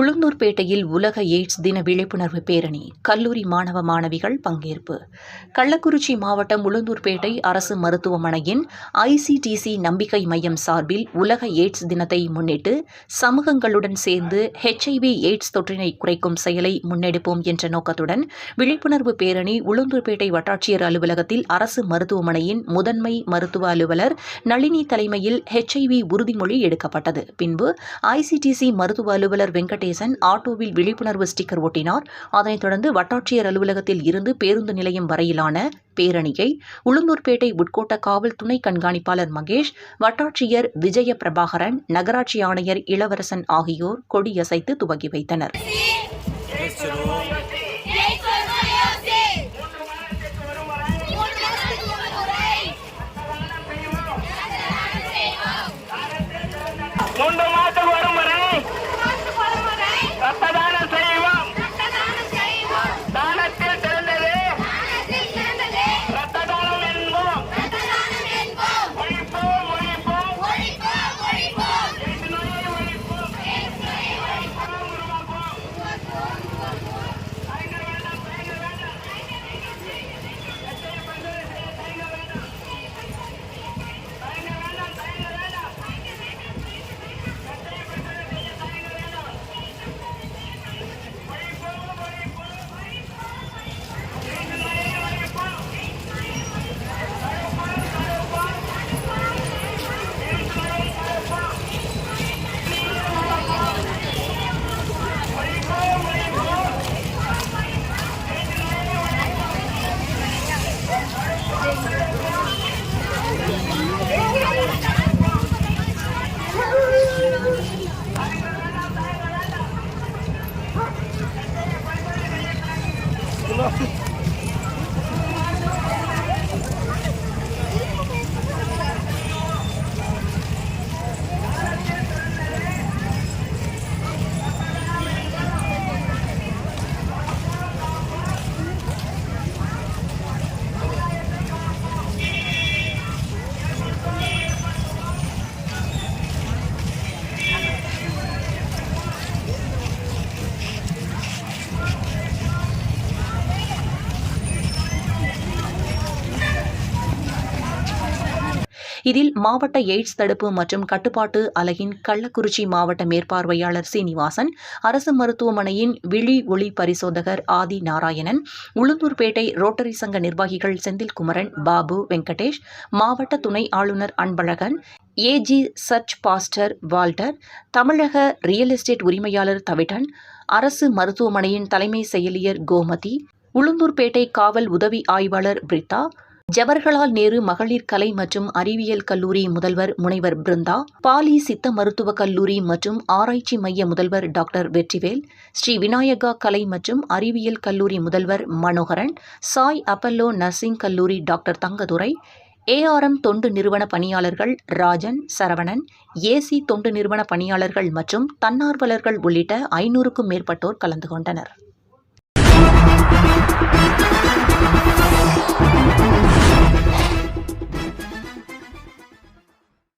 உளுந்தூர்பேட்டையில் உலக எய்ட்ஸ் தின விழிப்புணர்வு பேரணி கல்லூரி மாணவ மாணவிகள் பங்கேற்பு. கள்ளக்குறிச்சி மாவட்டம் உளுந்தூர்பேட்டை அரசு மருத்துவமனையின் ஐசிடிசி நம்பிக்கை மையம் சார்பில் உலக எய்ட்ஸ் தினத்தை முன்னிட்டு சமூகங்களுடன் சேர்ந்து ஹெச்ஐவி எய்ட்ஸ் தொற்றினை குறைக்கும் செயலை முன்னெடுப்போம் என்ற நோக்கத்துடன் விழிப்புணர்வு பேரணி உளுந்தூர்பேட்டை வட்டாட்சியர் அலுவலகத்தில் அரசு மருத்துவமனையின் முதன்மை மருத்துவ அலுவலர் நளினி தலைமையில் ஹெச்ஐவி உறுதிமொழி எடுக்கப்பட்டது. பின்பு ஐசிடிசி மருத்துவ அலுவலர் வெங்கடேஷ் வெங்கடேசன் ஆட்டோவில் விழிப்புணர்வு ஸ்டிக்கர் ஒட்டினார் அதனைத் தொடர்ந்து வட்டாட்சியர் அலுவலகத்தில் இருந்து பேருந்து நிலையம் வரையிலான பேரணியை உளுந்தூர்பேட்டை உட்கோட்ட காவல் துணை கண்காணிப்பாளர் மகேஷ் வட்டாட்சியர் விஜய பிரபாகரன் நகராட்சி ஆணையர் இளவரசன் ஆகியோர் கொடியசைத்து துவக்கி வைத்தனர் மூன்று இதில் மாவட்ட எய்ட்ஸ் தடுப்பு மற்றும் கட்டுப்பாட்டு அலகின் கள்ளக்குறிச்சி மாவட்ட மேற்பார்வையாளர் சீனிவாசன் அரசு மருத்துவமனையின் விழி ஒளி பரிசோதகர் ஆதி நாராயணன் உளுந்தூர்பேட்டை ரோட்டரி சங்க நிர்வாகிகள் செந்தில்குமரன் பாபு வெங்கடேஷ் மாவட்ட துணை ஆளுநர் Anbazhagan AG church pastor Walter தமிழக ரியல் எஸ்டேட் உரிமையாளர் தவிடன் அரசு மருத்துவமனையின் தலைமை செயலியர் கோமதி உளுந்தூர்பேட்டை காவல் உதவி ஆய்வாளர் பிரித்தா ஜவஹர்லால் நேரு மகளிர் கலை மற்றும் அறிவியல் கல்லூரி முதல்வர் முனைவர் பிருந்தா பாலி சித்த மருத்துவக் கல்லூரி மற்றும் ஆராய்ச்சி மைய முதல்வர் டாக்டர் வெற்றிவேல் ஸ்ரீ விநாயகா கலை மற்றும் அறிவியல் கல்லூரி முதல்வர் மனோகரன் சாய் அப்பல்லோ நர்சிங் கல்லூரி டாக்டர் தங்கதுரை ஏஆர்எம் தொண்டு நிறுவன பணியாளர்கள் ராஜன் சரவணன் ஏசி தொண்டு நிறுவன பணியாளர்கள் மற்றும் தன்னார்வலர்கள் உள்ளிட்ட ஐநூறுக்கும் மேற்பட்டோர் கலந்து கொண்டனர்.